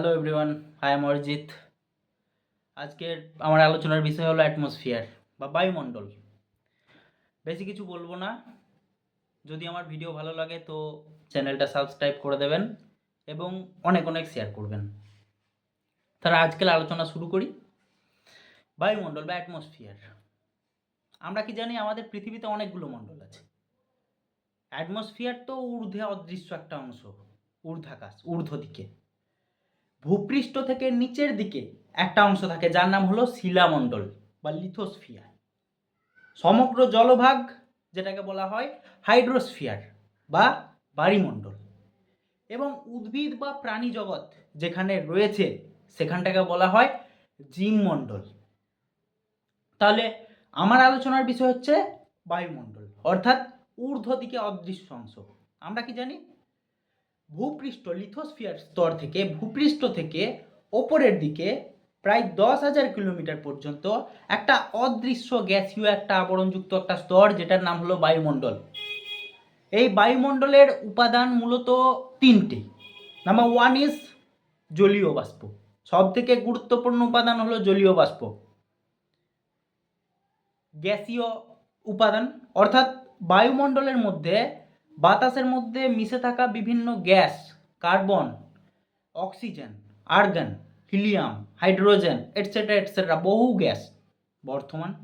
Hello everyone I am Arijit আজকের আমার আলোচনার বিষয় হলো অ্যাটমসফিয়ার বা বায়ুমণ্ডল। বেশি কিছু বলব না। যদি আমার ভিডিও ভালো লাগে তো চ্যানেলটা সাবস্ক্রাইব করে দেবেন এবং অনেক অনেক শেয়ার করবেন। তাহলে আজকের আলোচনা শুরু করি। বায়ুমণ্ডল বা অ্যাটমসফিয়ার আমরা কি জানি আমাদের পৃথিবীতে অনেকগুলো মণ্ডল আছে। অ্যাটমসফিয়ার তো ঊর্ধ্বে অদৃশ্য একটা অংশ, ঊর্ধ্বাকাশ ঊর্ধ্ব দিকে ভূপৃষ্ঠ থেকে নিচের দিকে একটা অংশ থাকে, যার নাম হলো শিলামণ্ডল বা লিথোস্ফিয়ার। সমগ্র জলভাগ, যেটাকে বলা হয়, হাইড্রোস্ফিয়ার বা বায়ুমণ্ডল এবং উদ্ভিদ বা প্রাণী জগৎ যেখানে রয়েছে, সেখানটাকে বলা হয় জীবমণ্ডল তাহলে আমার আলোচনার বিষয় হচ্ছে বায়ুমণ্ডল, অর্থাৎ ঊর্ধ্ব দিকে অদৃশ্য অংশ। আমরা কি জানি? ভূপৃষ্ঠ লিথোস্ফিয়ার স্তর থেকে, ভূপৃষ্ঠ থেকে ওপরের দিকে প্রায় দশ হাজার কিলোমিটার পর্যন্ত একটা অদৃশ্য গ্যাসীয় একটা আবরণযুক্ত একটা স্তর যেটার নাম হলো বায়ুমণ্ডল। এই বায়ুমণ্ডলের উপাদান মূলত তিনটে। নাম্বার ওয়ান ইজ জলীয় বাষ্প। সব থেকে গুরুত্বপূর্ণ উপাদান হলো জলীয় বাষ্প। গ্যাসীয় উপাদান, অর্থাৎ বায়ুমণ্ডলের মধ্যে বাতাসের মধ্যে মিশে থাকা বিভিন্ন gas, carbon, oxygen, argon, helium, hydrogen etcetera etcetera বহু গ্যাস বর্তমান।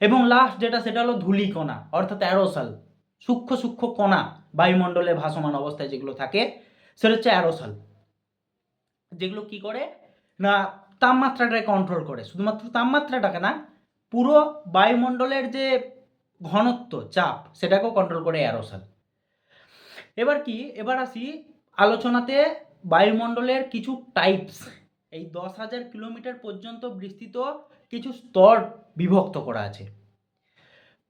এবং লাস্ট যেটা, সেটা হলো ধূলিকণা, অর্থাৎ অ্যারোসাল, সূক্ষ্ম সূক্ষ্ম কণা বায়ুমণ্ডলে ভাসমান অবস্থায় যেগুলো থাকে, সেটা হচ্ছে অ্যারোসাল। যেগুলো কি করে? না, তাপমাত্রাটাকে কন্ট্রোল করে। শুধুমাত্র তাপমাত্রাটাকে না, পুরো বায়ুমণ্ডলের যে ঘনত্ব, চাপ, সেটাকেও কন্ট্রোল করে অ্যারোসাল। এবার কি? এবার আসি আলোচনাতে বায়ুমণ্ডলের কিছু টাইপস এই দশ হাজার কিলোমিটার পর্যন্ত বিস্তৃত কিছু স্তর বিভক্ত করা আছে।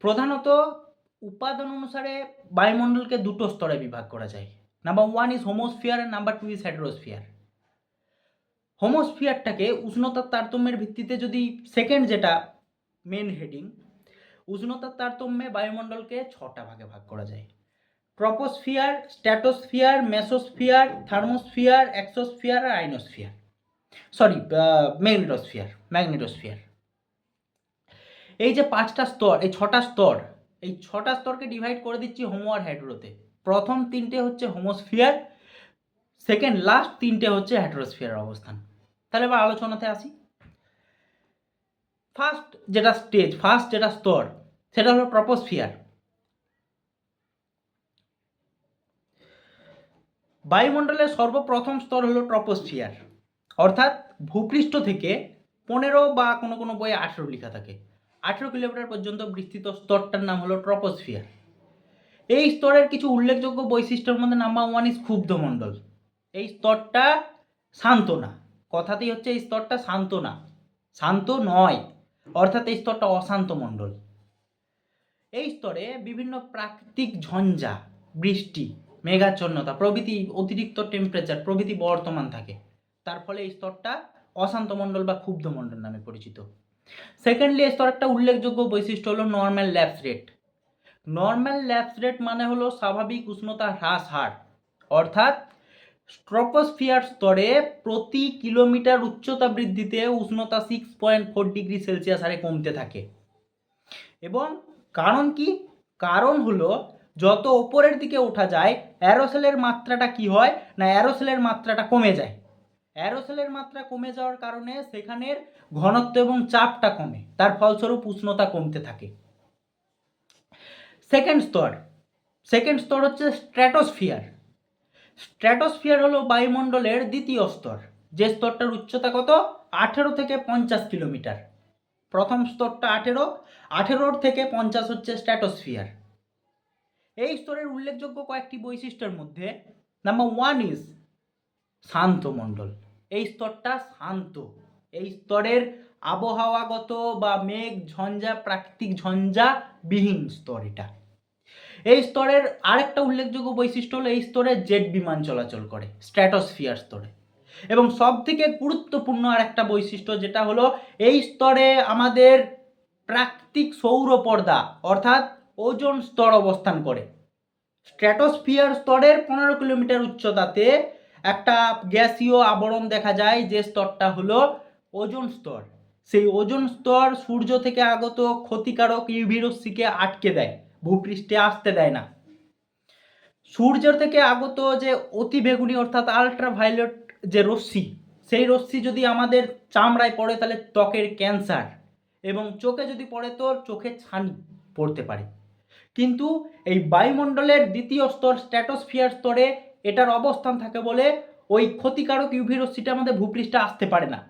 প্রধানত উপাদান অনুসারে বায়ুমণ্ডলকে দুটো স্তরে বিভাগ করা যায়। Number one is homosphere number two is heterosphere হোমোস্ফিয়ারটাকে উষ্ণতার তারতম্যের ভিত্তিতে যদি সেকেন্ড যেটা মেন হেডিং উষ্ণতার তারতম্যে বায়ুমণ্ডলকে ছটা ভাগে ভাগ করা যায়। Troposphere stratosphere, mesosphere, thermosphere, exosphere আর আইনোস্ফিয়ার। Sorry magnetosphere magnetosphere. এই যে পাঁচটা স্তর, এই ছটা স্তর, এই ছটা স্তরকে ডিভাইড করে দিচ্ছি হোমো আর প্রথম তিনটে হচ্ছে হোমোস্ফিয়ার সেকেন্ড লাস্ট তিনটে হচ্ছে হ্যাড্রোস্ফিয়ার অবস্থান। তাহলে এবার আলোচনাতে আসি। ফার্স্ট যেটা স্টেজ ফার্স্ট যেটা স্তর, সেটা হলো ট্রপোস্ফিয়ার বায়ুমণ্ডলের সর্বপ্রথম স্তর হলো ট্রপোস্ফিয়ার। অর্থাৎ ভূপৃষ্ঠ থেকে পনেরো বা কোনো কোনো বইয়ে আঠেরো লেখা থাকে। আঠেরো কিলোমিটার পর্যন্ত বিস্তৃত স্তরটার নাম হলো ট্রপোস্ফিয়ার। এই স্তরের কিছু উল্লেখযোগ্য বৈশিষ্ট্যের মধ্যে নাম্বার ওয়ান ইজ ক্ষুব্ধমণ্ডল। এই স্তরটা শান্ত না কথাতেই হচ্ছে এই স্তরটা শান্ত না শান্ত নয়। অর্থাৎ এই স্তরটা অশান্ত মণ্ডল। এই স্তরে বিভিন্ন প্রাকৃতিক ঝঞ্ঝা, বৃষ্টি মেঘাচ্ছন্নতা, প্রভৃতি অতিরিক্ত টেম্পারেচার প্রভৃতি বর্তমান থাকে। তার ফলে এই স্তরটা অশান্ত মণ্ডল বা ক্ষুব্ধ মণ্ডল নামে পরিচিত। সেকেন্ডলি এই স্তর একটা উল্লেখযোগ্য বৈশিষ্ট্য হলো normal lapse rate normal lapse rate মানে হলো স্বাভাবিক উষ্ণতা হ্রাস হার। অর্থাৎ স্ট্রপোস্ফিয়ার স্তরে প্রতি কিলোমিটার উচ্চতা বৃদ্ধিতে উষ্ণতা six point four degree Celsius হারে কমতে থাকে। এবং কারণ কি? কারণ হলো যত ওপরের দিকে ওঠা যায়, অ্যারোসেলের মাত্রাটা কি হয় না অ্যারোসেলের মাত্রাটা কমে যায়? অ্যারোসেলের মাত্রা কমে যাওয়ার কারণে সেখানের ঘনত্ব এবং চাপটা কমে, তার ফলস্বরূপ উষ্ণতা কমতে থাকে। সেকেন্ড স্তর সেকেন্ড স্তর হচ্ছে স্ট্র্যাটোস্ফিয়ার। স্ট্র্যাটোস্ফিয়ার হলো বায়ুমণ্ডলের দ্বিতীয় স্তর, যে স্তরটার উচ্চতা কত? আঠেরো থেকে পঞ্চাশ কিলোমিটার। প্রথম স্তরটা আঠেরো, আঠেরোর থেকে পঞ্চাশ হচ্ছে স্ট্র্যাটোস্ফিয়ার। এই স্তরের উল্লেখযোগ্য কয়েকটি বৈশিষ্ট্যের মধ্যে নাম্বার ওয়ান ইজ শান্ত মণ্ডল। এই স্তরটা শান্ত। এই স্তরের আবহাওয়াগত বা মেঘ, ঝঞ্ঝা, প্রাকৃতিক ঝঞ্ঝা বিহীন স্তর এটা। এই স্তরের আরেকটা উল্লেখযোগ্য বৈশিষ্ট্য হলো এই স্তরে জেট বিমান চলাচল করে স্ট্র্যাটোস্ফিয়ার স্তরে। এবং সব থেকে গুরুত্বপূর্ণ আরেকটা বৈশিষ্ট্য যেটা হলো এই স্তরে আমাদের প্রাকৃতিক সৌর পর্দা অর্থাৎ ওজোন স্তর অবস্থান করে। স্ট্র্যাটোস্ফিয়ার স্তরের পনেরো কিলোমিটার উচ্চতাতে একটা গ্যাসীয় আবরণ দেখা যায়, যে স্তরটা হলো ওজোন স্তর। সেই ওজোন স্তর সূর্য থেকে আগত ক্ষতিকারক ইউভি রশ্মিকে আটকে দেয়, ভূপৃষ্ঠে আসতে দেয় না। সূর্য থেকে আগত যে অতি বেগুনি অর্থাৎ আলট্রাভায়োলেট যে রশ্মি, সেই রশ্মি যদি আমাদের চামড়ায় পড়ে তাহলে ত্বকের ক্যান্সার এবং চোখে যদি পড়ে তো চোখে ছানি পড়তে পারে। কিন্তু এই বায়ুমণ্ডলের দ্বিতীয় স্তর স্ট্র্যাটোস্ফিয়ার স্তরে এটার অবস্থান থাকে বলে ওই ক্ষতিকারক ইউভি রশ্মিটা আমাদের ভূপৃষ্ঠে আসতে পারে না।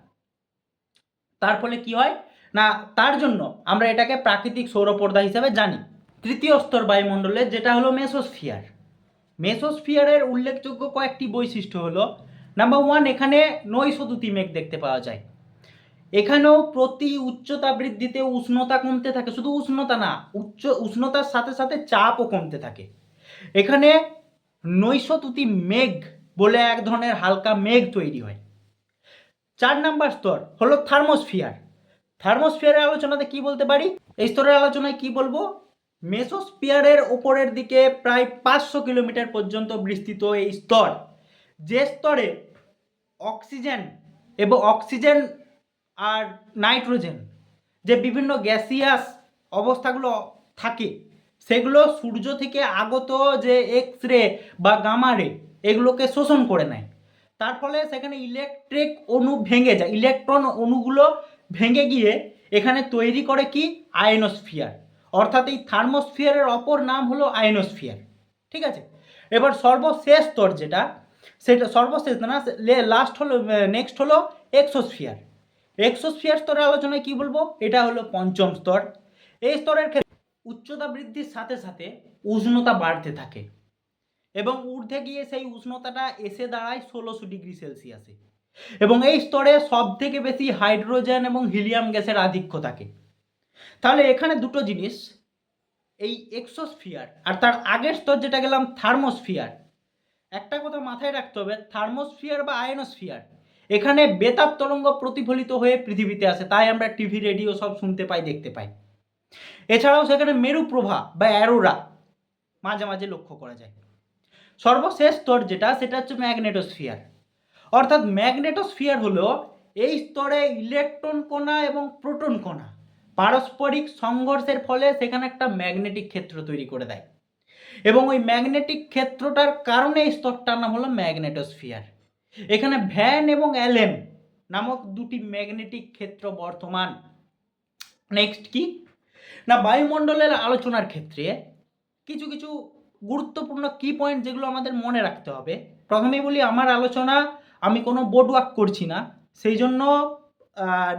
তার ফলে কি হয়? না, তার জন্য আমরা এটাকে প্রাকৃতিক সৌরপর্দা হিসেবে জানি। তৃতীয় স্তর বায়ুমণ্ডলের যেটা হলো মেসোস্ফিয়ার। মেসোস্ফিয়ারের উল্লেখযোগ্য কয়েকটি বৈশিষ্ট্য হলো নাম্বার ওয়ান এখানে নৈশদ্যুতি মেঘ দেখতে পাওয়া যায়। এখানেও প্রতি উচ্চতা বৃদ্ধিতে উষ্ণতা কমতে থাকে, শুধু উষ্ণতা না, উচ্চ, উষ্ণতার সাথে সাথে চাপও কমতে থাকে। এখানে নৈশতুতি মেঘ বলে এক ধরনের হালকা মেঘ তৈরি হয়। চার নাম্বার স্তর হলো থার্মোস্ফিয়ার। থার্মোস্ফিয়ারের আলোচনাতে কি বলতে পারি? এই স্তরের আলোচনায় কি বলব? মেসোস্ফিয়ারের ওপরের দিকে প্রায় পাঁচশো কিলোমিটার পর্যন্ত বিস্তৃত এই স্তর। যে স্তরে অক্সিজেন এবং অক্সিজেন আর নাইট্রোজেন, যে বিভিন্ন গ্যাসিয়াস অবস্থাগুলো থাকে, সেগুলো সূর্য থেকে আগত যে এক্স রে বা গামা রে এগুলোকে শোষণ করে নেয়। তার ফলে সেখানে ইলেকট্রিক অণু ভেঙে যায়। ইলেকট্রন অণুগুলো ভেঙে গিয়ে এখানে তৈরি করে কি? আয়নোস্ফিয়ার অর্থাৎ এই থার্মোস্ফিয়ারের অপর নাম হলো আয়নোস্ফিয়ার ঠিক আছে? এবার সর্বশেষ স্তর যেটা, সেটা সর্বশেষ না লাস্ট হলো নেক্সট হলো এক্সোস্ফিয়ার এক্সোস্ফিয়ার স্তরের আলোচনায় কি বলব? এটা হলো পঞ্চম স্তর। এই স্তরের ক্ষেত্রে উচ্চতা বৃদ্ধির সাথে সাথে উষ্ণতা বাড়তে থাকে এবং ঊর্ধ্বে গিয়ে সেই উষ্ণতাটা এসে দাঁড়ায় ষোলোশো ডিগ্রি সেলসিয়াসে। এবং এই স্তরে সব থেকে বেশি হাইড্রোজেন এবং হিলিয়াম গ্যাসের আধিক্য থাকে। তাহলে এখানে দুটো জিনিস, এই এক্সোস্ফিয়ার আর তার আগের স্তর যেটা গেলাম থার্মোস্ফিয়ার। একটা কথা মাথায় রাখতে হবে, থার্মোস্ফিয়ার বা আয়নোস্ফিয়ার এখানে বেতার তরঙ্গ প্রতিফলিত হয়ে পৃথিবীতে আসে, তাই আমরা টিভি রেডিও সব শুনতে পাই, দেখতে পাই। এছাড়াও সেখানে মেরু প্রভা বা অ্যারোরা মাঝে মাঝে লক্ষ্য করা যায়। সর্বশেষ স্তর যেটা, সেটা হচ্ছে ম্যাগনেটোস্ফিয়ার। অর্থাৎ ম্যাগনেটোস্ফিয়ার হলো এই স্তরে ইলেকট্রন কণা এবং প্রোটন কণা। পারস্পরিক সংঘর্ষের ফলে সেখানে একটা ম্যাগনেটিক ক্ষেত্র তৈরি করে দেয়। এবং ওই ম্যাগনেটিক ক্ষেত্রটার কারণে এই স্তরটার নাম হলো ম্যাগনেটোস্ফিয়ার। এখানে ভ্যান এবং অ্যালেন নামক দুটি ম্যাগনেটিক ক্ষেত্র বর্তমান। নেক্সট কি? না, বায়ুমণ্ডলের আলোচনার ক্ষেত্রে কিছু কিছু গুরুত্বপূর্ণ কি পয়েন্ট যেগুলো আমাদের মনে রাখতে হবে। প্রথমেই বলি, আমার আলোচনা, আমি কোনো বোর্ড ওয়ার্ক করছি না। সেই জন্য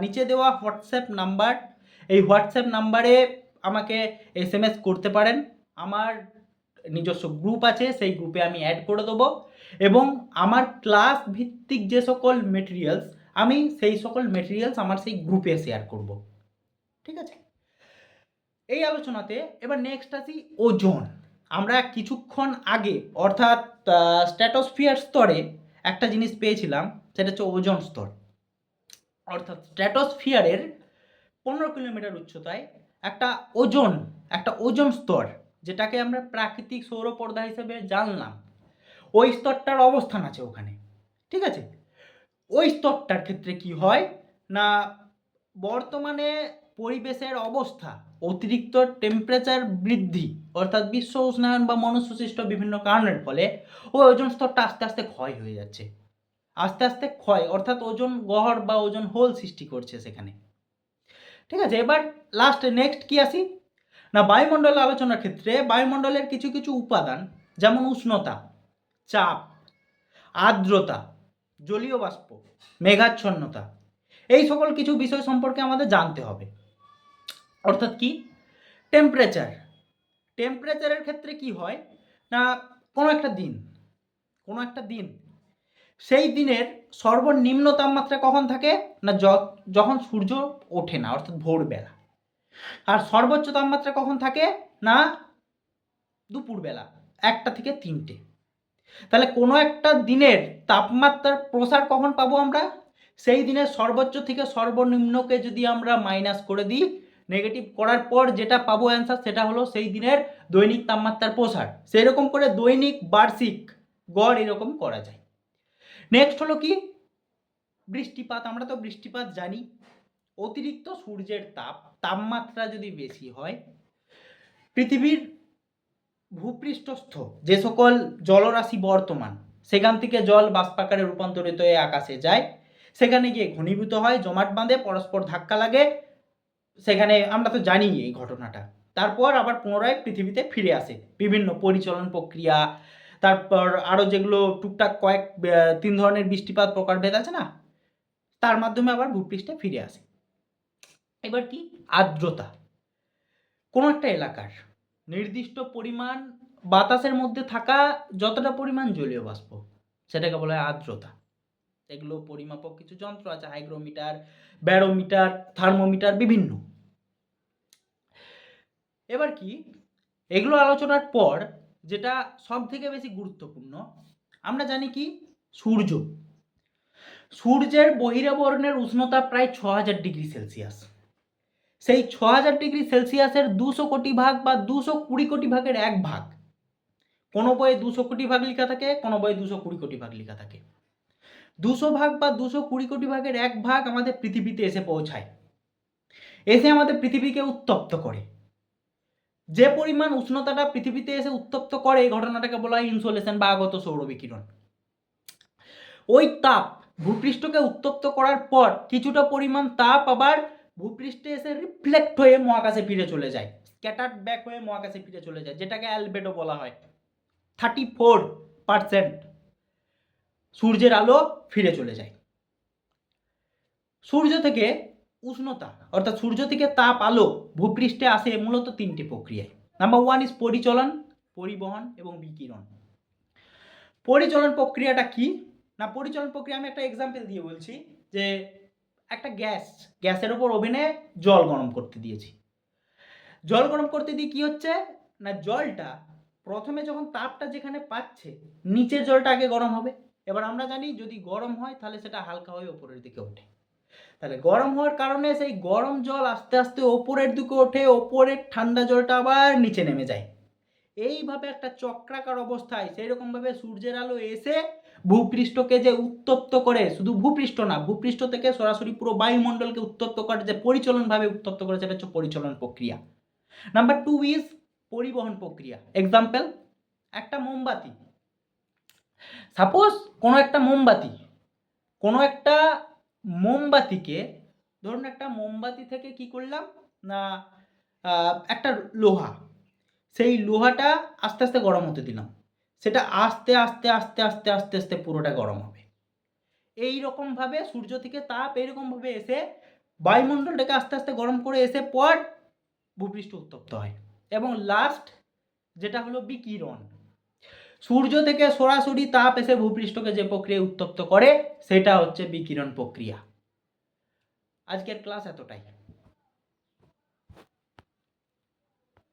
নিচে দেওয়া হোয়াটসঅ্যাপ নাম্বার এই হোয়াটসঅ্যাপ নাম্বারে আমাকে এস করতে পারেন। আমার নিজস্ব গ্রুপ আছে, সেই গ্রুপে আমি অ্যাড করে দেবো। এবং আমার ক্লাস ভিত্তিক যে সকল মেটেরিয়ালস আমি সেই সকল মেটেরিয়ালস আমার সেই গ্রুপে শেয়ার করব। ঠিক আছে? এই আলোচনাতে এবার নেক্সট আসি ওজন। আমরা কিছুক্ষণ আগে, অর্থাৎ স্ট্র্যাটোস্ফিয়ার স্তরে একটা জিনিস পেয়েছিলাম, সেটা হচ্ছে ওজন স্তর। অর্থাৎ স্ট্র্যাটোস্ফিয়ারের পনেরো কিলোমিটার উচ্চতায় একটা ওজন একটা ওজন স্তর, যেটাকে আমরা প্রাকৃতিক সৌরপর্দা হিসেবে জানলাম। ওই স্তরটার অবস্থান আছে ওখানে, ঠিক আছে? ওই স্তরটার ক্ষেত্রে কি হয় না, বর্তমানে পরিবেশের অবস্থা, অতিরিক্ত টেম্পারেচার বৃদ্ধি, অর্থাৎ বিশ্ব উষ্ণায়ন বা মনুষ্যসৃষ্ট বিভিন্ন কারণের ফলে ওই ওজন স্তরটা আস্তে আস্তে ক্ষয় হয়ে যাচ্ছে। আস্তে আস্তে ক্ষয়, অর্থাৎ ওজন গহর বা ওজন হোল সৃষ্টি করছে সেখানে। ঠিক আছে? এবার লাস্ট নেক্সট কি আসি? না, বায়ুমণ্ডল আলোচনার ক্ষেত্রে বায়ুমণ্ডলের কিছু কিছু উপাদান, যেমন উষ্ণতা চাপ, আর্দ্রতা, জলীয় বাষ্প, মেঘাচ্ছন্নতা, এই সকল কিছু বিষয় সম্পর্কে আমাদের জানতে হবে। অর্থাৎ কি? টেম্পারেচার টেম্পারেচারের ক্ষেত্রে কি হয়? না, কোনো একটা দিন, কোনো একটা দিন, সেই দিনের সর্বনিম্ন তাপমাত্রা কখন থাকে? না যখন সূর্য ওঠে না, অর্থাৎ ভোরবেলা। আর সর্বোচ্চ তাপমাত্রা কখন থাকে? না, দুপুরবেলা, একটা থেকে তিনটে। তাহলে কোনো একটা দিনের তাপমাত্রার প্রসার কখন পাবো আমরা? সেই দিনের সর্বোচ্চ থেকে সর্বনিম্নকে যদি আমরা মাইনাস করে দিই নেগেটিভ করার পর যেটা পাবো অ্যান্সার সেটা হলো সেই দিনের দৈনিক তাপমাত্রার প্রসার। সেই রকম করে দৈনিক বার্ষিক গড় এরকম করা যায়। নেক্সট হলো কি? বৃষ্টিপাত, আমরা তো বৃষ্টিপাত জানি। অতিরিক্ত সূর্যের তাপ, তাপমাত্রা যদি বেশি হয়, পৃথিবীর ভূপৃষ্ঠস্থ, যে সকল জলরাশি বর্তমান, সেখান থেকে জল বাষ্পাকারে রূপান্তরিত হয়ে আকাশে যায়। সেখানে গিয়ে ঘনীভূত হয়, জমাট বাঁধে, পরস্পর ধাক্কা লাগে। সেখানে আমরা তো জানি এই ঘটনাটা। তারপর আবার পুনরায় পৃথিবীতে ফিরে আসে বিভিন্ন পরিচলন প্রক্রিয়া। তারপর আরও যেগুলো টুকটাক কয়েক তিন ধরনের বৃষ্টিপাত, প্রকারভেদ আছে না? তার মাধ্যমে আবার ভূপৃষ্ঠে ফিরে আসে। এবার কি? আর্দ্রতা। কোনো একটা এলাকার নির্দিষ্ট পরিমাণ বাতাসের মধ্যে থাকা যতটা পরিমাণ জলীয় বাষ্প, সেটাকে বলা হয় আর্দ্রতা। এগুলো পরিমাপক কিছু যন্ত্র আছে, হাইগ্রোমিটার, ব্যারোমিটার, থার্মোমিটার, বিভিন্ন। এবার কি? এগুলো আলোচনার পর যেটা সব থেকে বেশি গুরুত্বপূর্ণ, আমরা জানি কি? সূর্য। সূর্যের বহিরাবরণের উষ্ণতা প্রায় ছ হাজার ডিগ্রি সেলসিয়াস। সেই ছ হাজার ডিগ্রি সেলসিয়াসের দুশো কোটি ভাগ বা দুশো কুড়ি কোটি ভাগের এক ভাগ। কোনো বইয়ে দুশো কোটি ভাগ লেখা থাকে, কোনো বইয়ে দুশো কুড়ি কোটি ভাগ লেখা থাকে। দুশো ভাগ বা দুশো কুড়ি কোটি ভাগের এক ভাগ আমাদের পৃথিবীতে এসে পৌঁছায়। এসে আমাদের পৃথিবীকে উত্তপ্ত করে। যে পরিমাণ উষ্ণতাটা পৃথিবীতে এসে উত্তপ্ত করে, এই ঘটনাটাকে বলা হয় ইনসোলেশন বা আগত সৌরবিকিরণ ওই তাপ ভূপৃষ্ঠকে উত্তপ্ত করার পর কিছুটা পরিমাণ তাপ আবার ভূপৃষ্ঠে এসে রিফ্লেক্ট হয়ে মহাকাশে ফিরে চলে যায়। স্ক্যাটার্ড ব্যাক হয়ে মহাকাশে ফিরে চলে যায়, যেটাকে অ্যালবেডো বলা হয়। থার্টি ফোর পারসেন্ট সূর্যের আলো ফিরে চলে যায়। সূর্য থেকে উষ্ণতা, অর্থাৎ সূর্য থেকে তাপ আলো ভূপৃষ্ঠে আসে মূলত তিনটি প্রক্রিয়ায়। নাম্বার ওয়ান ইজ পরিচলন, পরিবহন এবং বিকিরণ। পরিচলন প্রক্রিয়াটা কি? না, পরিচলন প্রক্রিয়া আমি একটা এক্সাম্পল দিয়ে বলছি যে একটা গ্যাস, গ্যাসের ওপর ওভেনে জল গরম করতে দিয়েছি। জল গরম করতে দিয়ে কি হচ্ছে? না, জলটা প্রথমে যখন তাপটা যেখানে পাচ্ছে, নিচের জলটা আগে গরম হবে। এবার আমরা জানি যদি গরম হয়, তাহলে সেটা হালকা হয়ে ওপরের দিকে ওঠে। তাহলে গরম হওয়ার কারণে সেই গরম জল আস্তে আস্তে ওপরের দিকে ওঠে, ওপরের ঠান্ডা জলটা আবার নিচে নেমে যায়। এইভাবে একটা চক্রাকার অবস্থায় সেই রকমভাবে সূর্যের আলো এসে ভূপৃষ্ঠকে যে উত্তপ্ত করে, শুধু ভূপৃষ্ঠ না, ভূপৃষ্ঠ থেকে সরাসরি পুরো বায়ুমণ্ডলকে উত্তপ্ত করে যে পরিচলনভাবে উত্তপ্ত করে সেটা হচ্ছে পরিচলন প্রক্রিয়া। নাম্বার টু ইজ পরিবহন প্রক্রিয়া। এক্সাম্পল একটা মোমবাতি। সাপোজ কোনো একটা মোমবাতি, কোনো একটা মোমবাতিকে, ধরুন একটা মোমবাতি থেকে কি করলাম? না একটা লোহা। সেই লোহাটা আস্তে আস্তে গরম হতে দিলাম। সেটা আস্তে আস্তে আস্তে আস্তে আস্তে আস্তে পুরোটা গরম হবে। এই রকমভাবে সূর্য থেকে তাপ এইরকমভাবে এসে বায়ুমণ্ডলটাকে আস্তে আস্তে গরম করে এসে পর ভূপৃষ্ঠ উত্তপ্ত হয়। এবং লাস্ট যেটা হলো বিকিরণ। সূর্য থেকে সরাসরি তাপ এসে ভূপৃষ্ঠকে যে প্রক্রিয়া উত্তপ্ত করে, সেটা হচ্ছে বিকিরণ প্রক্রিয়া। আজকের ক্লাস এতটাই।